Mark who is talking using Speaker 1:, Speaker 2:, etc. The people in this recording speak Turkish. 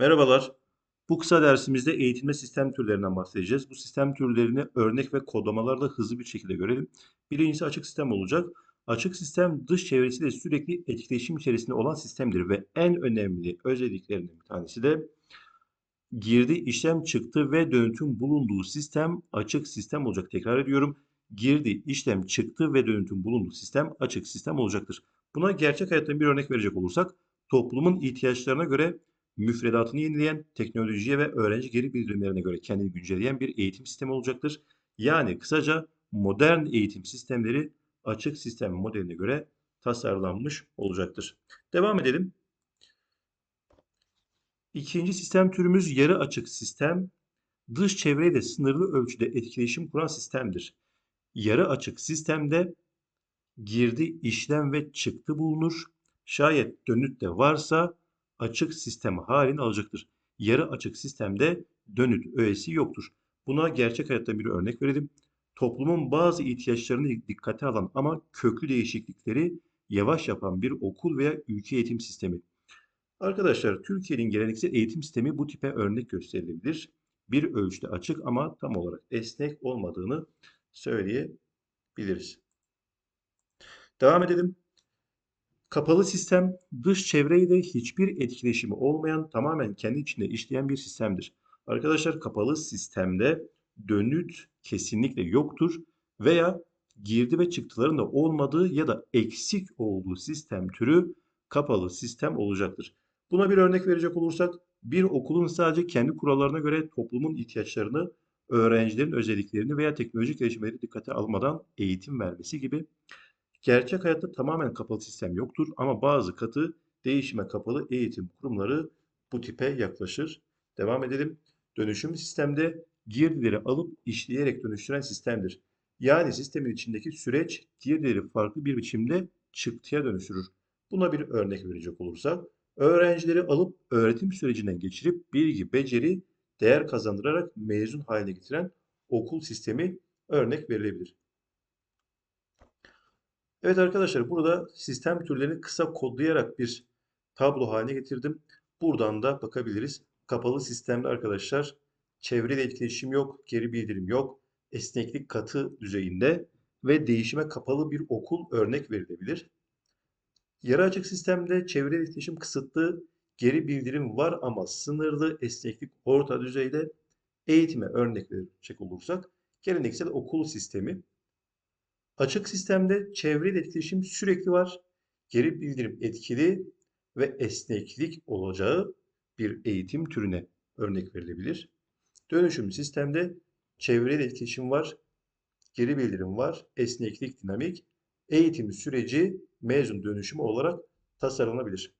Speaker 1: Merhabalar. Bu kısa dersimizde eğitilme sistem türlerinden bahsedeceğiz. Bu sistem türlerini örnek ve kodlamalarla hızlı bir şekilde görelim. Birincisi açık sistem olacak. Açık sistem dış çevresiyle sürekli etkileşim içerisinde olan sistemdir ve en önemli özelliklerinden bir tanesi de girdi, işlem çıktı ve dönütün bulunduğu sistem açık sistem olacak. Tekrar ediyorum. Girdi, işlem çıktı ve dönütün bulunduğu sistem açık sistem olacaktır. Buna gerçek hayattan bir örnek verecek olursak toplumun ihtiyaçlarına göre müfredatını yenileyen, teknolojiye ve öğrenci geri bildirimlerine göre kendini güncelleyen bir eğitim sistemi olacaktır. Yani kısaca modern eğitim sistemleri açık sistem modeline göre tasarlanmış olacaktır. Devam edelim. İkinci sistem türümüz yarı açık sistem. Dış çevreyle sınırlı ölçüde etkileşim kuran sistemdir. Yarı açık sistemde girdi, işlem ve çıktı bulunur. Şayet dönüt de varsa açık sistem halini alacaktır. Yarı açık sistemde dönüt öğesi yoktur. Buna gerçek hayatta bir örnek verelim. Toplumun bazı ihtiyaçlarını dikkate alan ama köklü değişiklikleri yavaş yapan bir okul veya ülke eğitim sistemi. Arkadaşlar Türkiye'nin geleneksel eğitim sistemi bu tipe örnek gösterilebilir. Bir ölçüde açık ama tam olarak esnek olmadığını söyleyebiliriz. Devam edelim. Kapalı sistem dış çevreyle hiçbir etkileşimi olmayan tamamen kendi içinde işleyen bir sistemdir. Arkadaşlar kapalı sistemde dönüt kesinlikle yoktur veya girdi ve çıktıların da olmadığı ya da eksik olduğu sistem türü kapalı sistem olacaktır. Buna bir örnek verecek olursak bir okulun sadece kendi kurallarına göre toplumun ihtiyaçlarını, öğrencilerin özelliklerini veya teknolojik gelişmeleri dikkate almadan eğitim vermesi gibi Gerçek hayatta tamamen kapalı sistem yoktur ama bazı katı değişime kapalı eğitim kurumları bu tipe yaklaşır. Devam edelim. Dönüşüm sistemde girdileri alıp işleyerek dönüştüren sistemdir. Yani sistemin içindeki süreç girdileri farklı bir biçimde çıktıya dönüştürür. Buna bir örnek verecek olursak, öğrencileri alıp öğretim sürecinden geçirip bilgi, beceri, değer kazandırarak mezun haline getiren okul sistemi örnek verilebilir. Evet arkadaşlar burada sistem türlerini kısa kodlayarak bir tablo haline getirdim. Buradan da bakabiliriz. Kapalı sistemde arkadaşlar çevreyle etkileşim yok, geri bildirim yok, esneklik katı düzeyinde ve değişime kapalı bir okul örnek verilebilir. Yarı açık sistemde çevreyle etkileşim kısıtlı, geri bildirim var ama sınırlı, esneklik orta düzeyde eğitime örnek verecek olursak geleneksel okul sistemi Açık sistemde çevreyle etkileşim sürekli var. Geri bildirim etkili ve esneklik olacağı bir eğitim türüne örnek verilebilir. Dönüşüm sistemde çevreyle etkileşim var, geri bildirim var, esneklik dinamik, eğitim süreci mezun dönüşümü olarak tasarlanabilir.